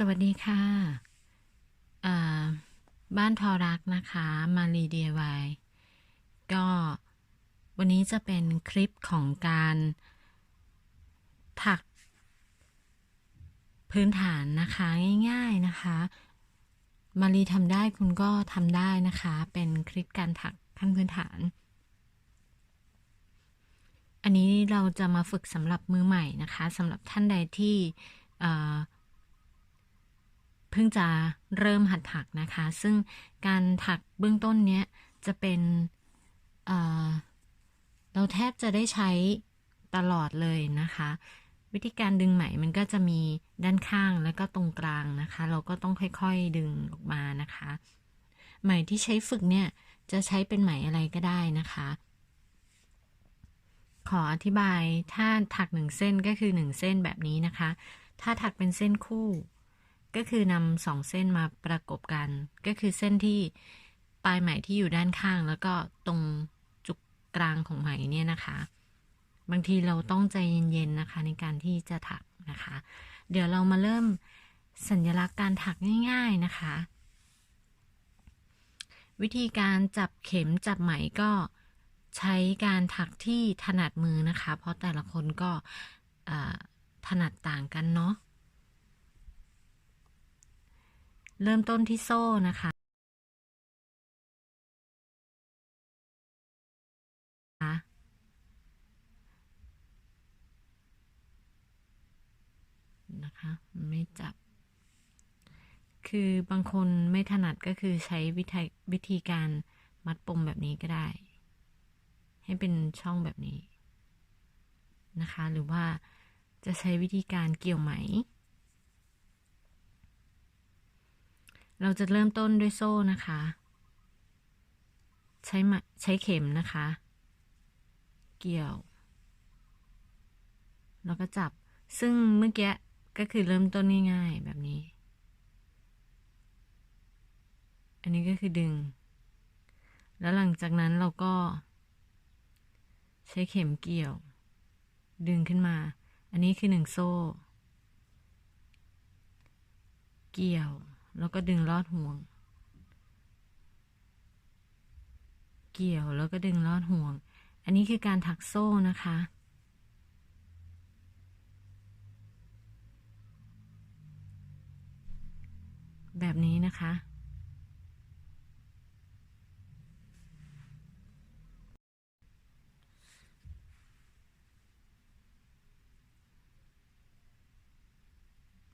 สวัสดีค่ะ บ้านทอรักนะคะ มารีเดียวายก็วันนี้จะเป็นคลิปของการถัก พื้นฐานนะคะง่ายๆนะคะ มารีทำได้คุณก็ทำได้นะคะ เป็นคลิปการถักขั้นพื้นฐาน อันนี้เราจะมาฝึกสำหรับมือใหม่นะคะสำหรับท่านใดที่ เพิ่งจะเริ่มหัดถักนะคะ ซึ่งการถักเบื้องต้นเนี้ยจะเป็นเเราแทบจะได้ใช้ตลอดเลยนะคะ วิธีการดึงไหมมันก็จะมีด้านข้างแล้วก็ตรงกลางนะคะ เราก็ต้องค่อยๆดึงออกมานะคะ ไหมที่ใช้ฝึกเนี่ยจะใช้เป็นไหมอะไรก็ได้นะคะ ขออธิบายถ้าถักหนึ่งเส้นก็คือหนึ่งเส้นแบบนี้นะคะ ถ้าถักเป็นเส้นคู่ ก็คือนำสองเส้นมาประกบกัน ก็คือเส้นที่ปลายไหมที่อยู่ด้านข้าง แล้วก็ตรงจุกกลางของไหมเนี่ยนะคะ บางทีเราต้องใจเย็นๆนะคะ ในการที่จะถักนะคะ เดี๋ยวเรามาเริ่มสัญลักษณ์การถักง่าย ๆนะคะ วิธีการจับเข็มจับไหมก็ใช้การถักที่ถนัดมือนะคะ เพราะแต่ละคนก็ถนัดต่างกันเนาะ เริ่มต้นที่โซ่นะคะนะคะไม่จับ คือบางคนไม่ถนัดก็คือใช้วิธีวิธีการมัดปมแบบนี้ก็ได้ ให้เป็นช่องแบบนี้นะคะ หรือว่าจะใช้วิธีการเกี่ยวไหม เราจะเริ่มต้นด้วยโซ่นะคะ ใช้ไหมใช้เข็มนะคะ เกี่ยว แล้วก็จับ ซึ่งเมื่อกี้ก็คือเริ่มต้นง่ายๆแบบนี้ อันนี้ก็คือดึง แล้วหลังจากนั้นเราก็ ใช้เข็มเกี่ยว ดึงขึ้นมา อันนี้คือหนึ่งโซ่ เกี่ยว แล้วก็ดึงลอดห่วง เกี่ยวแล้วก็ดึงลอดห่วง อันนี้คือการถักโซ่นะคะ แบบนี้นะคะ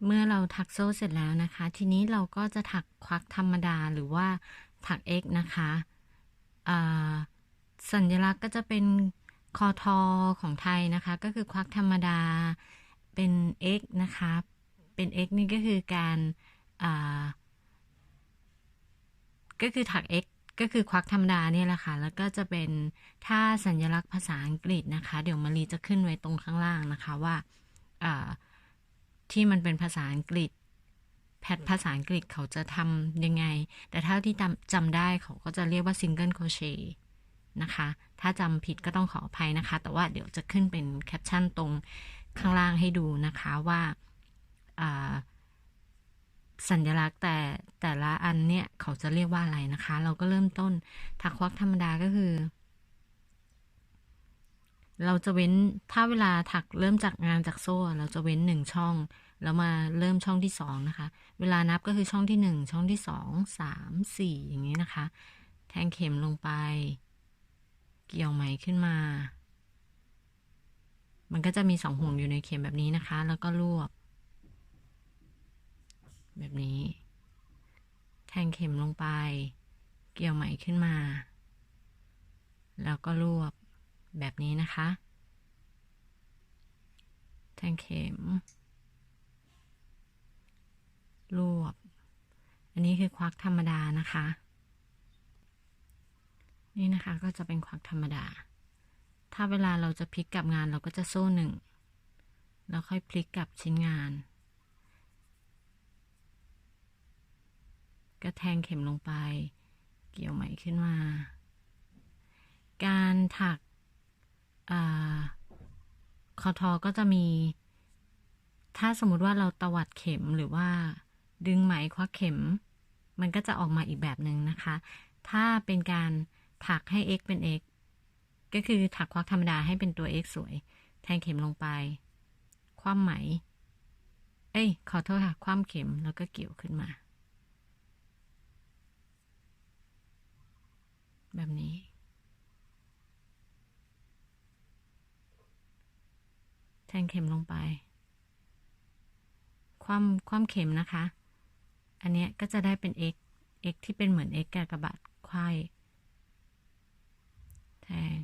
เมื่อเราถักโซ่เสร็จแล้วนะคะ ทีนี้เราก็จะถักควักธรรมดาหรือว่าถัก X นะคะสัญลักษณ์ก็จะเป็นคอทอของไทยนะคะ ก็คือควักธรรมดาเป็น X นะคะ เป็น X นี่ก็คือการาก็คือถัก X ก็คือควักธรรมดาเนี่ยแหละค่ะ แล้วก็จะเป็นถ้าสัญลักษณ์ภาษาอังกฤษนะคะ เดี๋ยวมารีจะขึ้นไว้ตรงข้างล่างนะคะว่าอ่า ที่มันเป็นภาษาอังกฤษ แพทภาษาอังกฤษเขาจะทำยังไง แต่เท่าที่จำจำได้เขาก็จะเรียกว่า single crochet นะคะ ถ้าจำผิดก็ต้องขออภัยนะคะ แต่ว่าเดี๋ยวจะขึ้นเป็นแคปชั่นตรงข้างล่างให้ดูนะคะว่าอ่าสัญลักษณ์แต่แต่ละอันเนี่ย เขาจะเรียกว่าอะไรนะคะ เราก็เริ่มต้นถักควักธรรมดาก็คือ เราจะเว้นถ้าเวลาถักเริ่มจากงานจากโซ่ เราจะเว้นหนึ่งช่อง แล้วมาเริ่มช่องที่สองนะคะ เวลานับก็คือช่องที่หนึ่งช่องที่สองสามสี่อย่างนี้นะคะ แทงเข็มลงไป เกี่ยวไหมขึ้นมา มันก็จะมีสองห่วงอยู่ในเข็มแบบนี้นะคะ แล้วก็รวบ แบบนี้ แทงเข็มลงไป เกี่ยวไหมขึ้นมา แล้วก็รวบ แบบนี้นะคะ แทงเข็ม รวบ อันนี้คือควักธรรมดานะคะ นี่นะคะก็จะเป็นควักธรรมดา ถ้าเวลาเราจะพลิกกลับงานเราก็จะโซ่หนึ่ง แล้วค่อยพลิกกลับชิ้นงานก็แทงเข็มลงไป เกี่ยวไหมขึ้นมา การถัก คอทอก็จะมี ถ้าสมมุติว่าเราตวัดเข็มหรือว่าดึงไหมควักเข็ม มันก็จะออกมาอีกแบบหนึ่งนะคะ ถ้าเป็นการถักให้ x เป็น x ก็คือถักควักธรรมดาให้เป็นตัว x สวย แทงเข็มลงไป คว่ำไหม เอ้ย ขอโทษค่ะ คว่ำเข็มแล้วก็เกี่ยวขึ้นมา แบบนี้ ทงเข็มลงไป ความความเข็มนะคะ อันเนี้ยก็จะได้เป็น x x ที่เป็นเหมือน x กากบาทไขว้แทง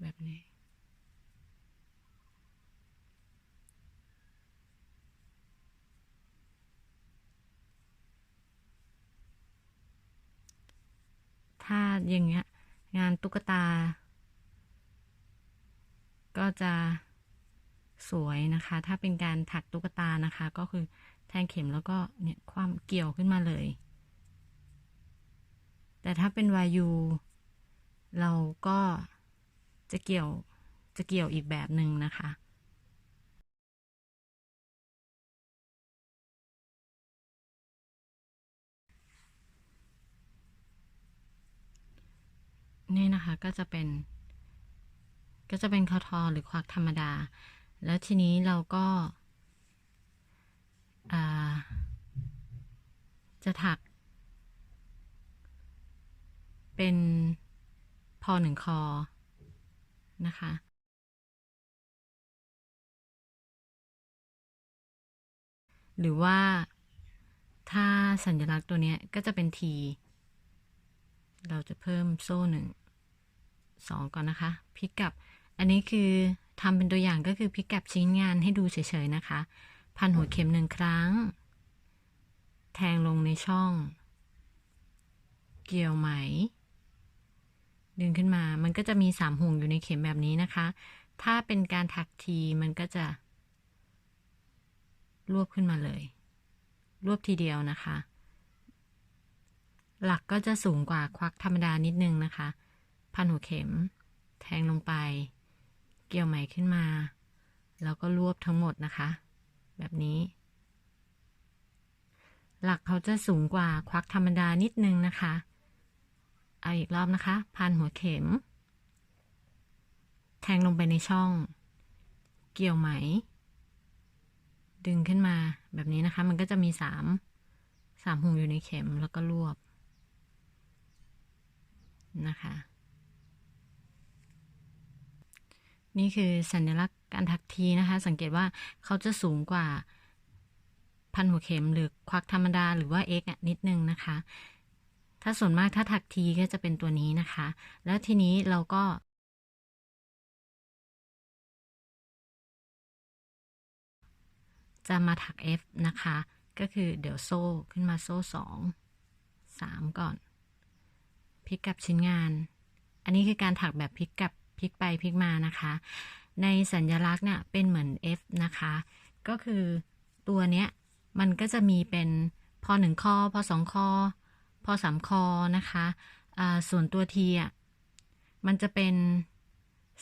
แบบนี้ ถ้าอย่างเงี้ย งานตุ๊กตา ก็จะสวยนะคะ ถ้าเป็นการถักตุ๊กตานะคะ ก็คือแทงเข็มแล้วก็เนี่ยความเกี่ยวขึ้นมาเลย แต่ถ้าเป็นวายูเราก็จะเกี่ยวจะเกี่ยวอีกแบบหนึ่งนะคะ นี่นะคะก็จะเป็น ก็จะเป็นคอทอหรือควักธรรมดา แล้วทีนี้เราก็าจะถัก เป็นพอหนึ่งคอนะคะหรือว่าถ้าสัญลักษณ์ตัวนี้ก็จะเป็นที เราจะเพิ่มโซ่หนึ่ง สองก่อนนะคะพลิกกลับ อันนี้คือทำเป็นตัวอย่างก็คือพลิกกลับชิ้นงานให้ดูเฉยๆนะคะ พันหัวเข็มหนึ่งครั้ง แทงลงในช่อง เกี่ยวไหม ดึงขึ้นมามันก็จะมีสามห่วงอยู่ในเข็มแบบนี้นะคะ ถ้าเป็นการถักทีมันก็จะ รวบขึ้นมาเลย รวบทีเดียวนะคะ หลักก็จะสูงกว่าควักธรรมดานิดนึงนะคะ พันหัวเข็ม แทงลงไป เกี่ยวไหมขึ้นมา แล้วก็รวบทั้งหมดนะคะ แบบนี้ หลักเขาจะสูงกว่าควักธรรมดานิดนึงนะคะ เอาอีกรอบนะคะ พันหัวเข็ม แทงลงไปในช่อง เกี่ยวไหม ดึงขึ้นมาแบบนี้นะคะ มันก็จะมีสามสามห่วงอยู่ในเข็มแล้วก็รวบนะคะ นี่คือสัญลักษณ์การถักทีนะคะ สังเกตว่าเขาจะสูงกว่าพันหัวเข็มหรือควักธรรมดาหรือว่า x อะนิดนึงนะคะ ถ้าส่วนมากถ้าถักทีก็จะเป็นตัวนี้นะคะ แล้วทีนี้เราก็จะมาถัก F นะคะ ก็คือเดี๋ยวโซ่ขึ้นมาโซ่สองสามก่อน พลิกกลับชิ้นงาน อันนี้คือการถักแบบพลิกกลับ พลิกไปพลิกมานะคะ ในสัญลักษณ์เนี่ยเป็นเหมือน F นะคะ ก็คือตัวเนี้ยมันก็จะมีเป็นพอหนึ่งคอพอสองคอพอสามคอนะคะส่วนตัวทีอะมันจะเป็น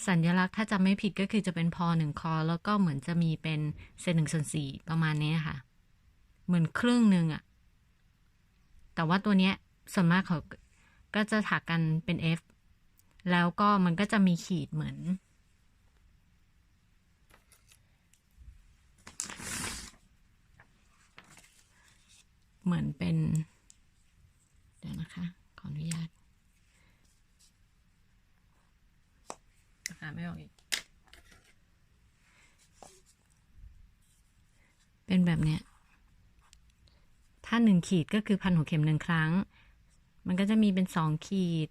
สัญลักษณ์ถ้าจำไม่ผิดก็คือจะเป็นพอหนึ่งคอ แล้วก็เหมือนจะมีเป็นเศษหนึ่งส่วนสี่ประมาณนี้ค่ะ เหมือนครึ่งหนึ่งอะแต่ว่าตัวเนี้ยส่วนมากเขาก็จะถักกันเป็น F แล้วก็มันก็จะมีขีดเหมือน เหมือนเป็น เดี๋ยวนะคะ ขออนุญาตปากกาไม่ออกอีก เป็นแบบเนี้ย ถ้าหนึ่งขีดก็คือพันหัวเข็มหนึ่งครั้ง มันก็จะมีเป็นสองขีด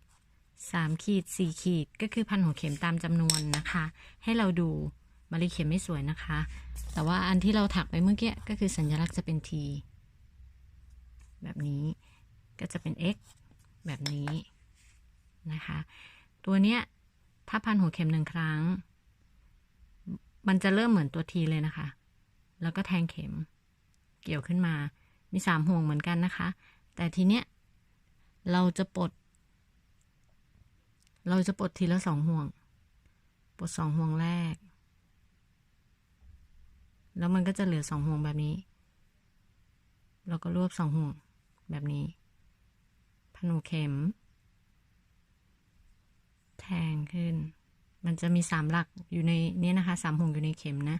สามขีดสี่ขีดก็คือพันหัวเข็มตามจำนวนนะคะ ให้เราดูมาริเข็มไม่สวยนะคะ แต่ว่าอันที่เราถักไปเมื่อกี้ก็คือสัญลักษณ์จะเป็น T แบบนี้ก็จะเป็น x แบบนี้นะคะ ตัวเนี้ยถ้าพันหัวเข็มหนึ่งครั้ง มันจะเริ่มเหมือนตัวทีเลยนะคะ แล้วก็แทงเข็มเกี่ยวขึ้นมา มีสามห่วงเหมือนกันนะคะ แต่ทีเนี้ยเราจะปลด เราจะปลดทีละสองห่วง ปลดสองห่วงแรก แล้วมันก็จะเหลือสองห่วงแบบนี้แล้วก็รวบสองห่วงแบบนี้ พนหัวเข็ม แทงขึ้น มันจะมีสามหลักอยู่ในนี้นะคะสามห่วงอยู่ในเข็มนะ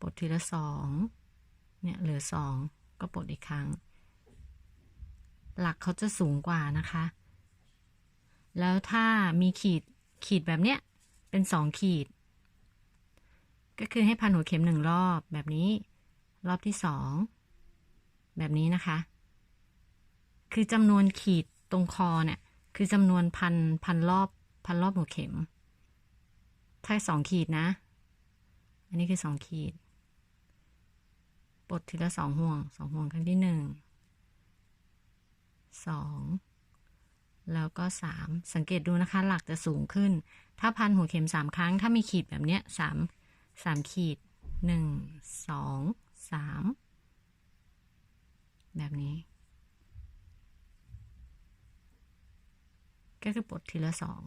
ปลดทีละสอง เนี่ยเหลือสองก็ปลดอีกครั้ง หลักเขาจะสูงกว่านะคะ แล้วถ้ามีขีดขีดแบบเนี้ย เป็นสองขีด ก็คือให้พันหัวเข็มหนึ่งรอบแบบนี้ รอบที่สองแบบนี้นะคะ คือจำนวนขีดตรงคอเนี่ย คือจำนวนพันพันรอบพันรอบหัวเข็ม ถ้าสองขีดนะ อันนี้คือสองขีดปลดทีละสองห่วงสองห่วงครั้งที่หนึ่งสอง แล้วก็สามสังเกตดูนะคะ หลักจะสูงขึ้น ถ้าพันหัวเข็มสามครั้ง ถ้ามีขีดแบบเนี้ยสามสามขีดหนึ่งสองสามแบบนี้ ก็คือปลดทีละสอง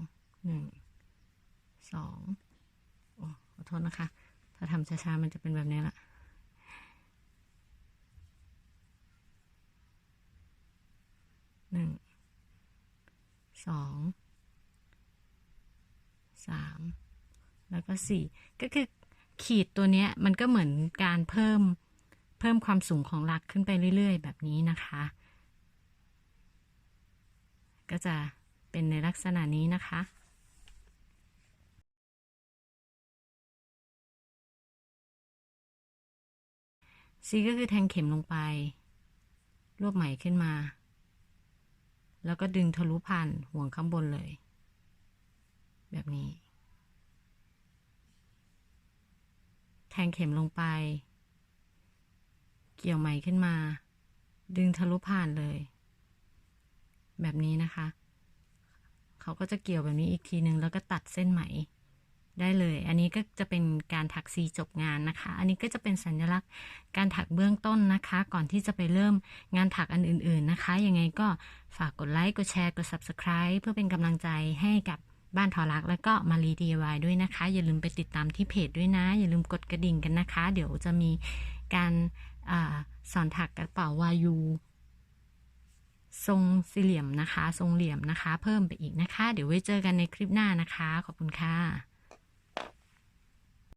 หนึ่งสองโอ้ขอโทษนะคะ ถ้าทำช้าๆ มันจะเป็นแบบนี้ละ หนึ่ง สองสามแล้วก็สี่ก็คือขีดตัวเนี้ยมันก็เหมือนการเพิ่มเพิ่มความสูงของหลักขึ้นไปเรื่อย ๆ แบบนี้นะคะ ก็จะเป็นในลักษณะนี้นะคะ C ก็คือแทงเข็มลงไป รวบไหมขึ้นมา แล้วก็ดึงทะลุผ่านห่วงข้างบนเลย แบบนี้ แทงเข็มลงไป เกี่ยวไหมขึ้นมา ดึงทะลุผ่านเลย แบบนี้นะคะ เขาก็จะเกี่ยวแบบนี้อีกทีนึงแล้วก็ตัดเส้นไหม ได้เลย อันนี้ก็จะเป็นการถักซีจบงานนะคะ อันนี้ก็จะเป็นสัญลักษณ์การถักเบื้องต้นนะคะ ก่อนที่จะไปเริ่มงานถักอันอื่น ๆนะคะ ยังไงก็ฝากกดไลค์ กดแชร์ กด subscribe เพื่อเป็นกำลังใจให้กับบ้านทอรักแล้วก็มารี DIY ด้วยนะคะ อย่าลืมไปติดตามที่เพจด้วยนะ อย่าลืมกดกระดิ่งกันนะคะ เดี๋ยวจะมีการอสอนถักกระเป๋าวายูทรงสี่เหลี่ยมนะคะ ทรงเหลี่ยมนะคะ เพิ่มไปอีกนะคะ เดี๋ยวไว้เจอกันในคลิปหน้านะคะ ขอบคุณค่ะ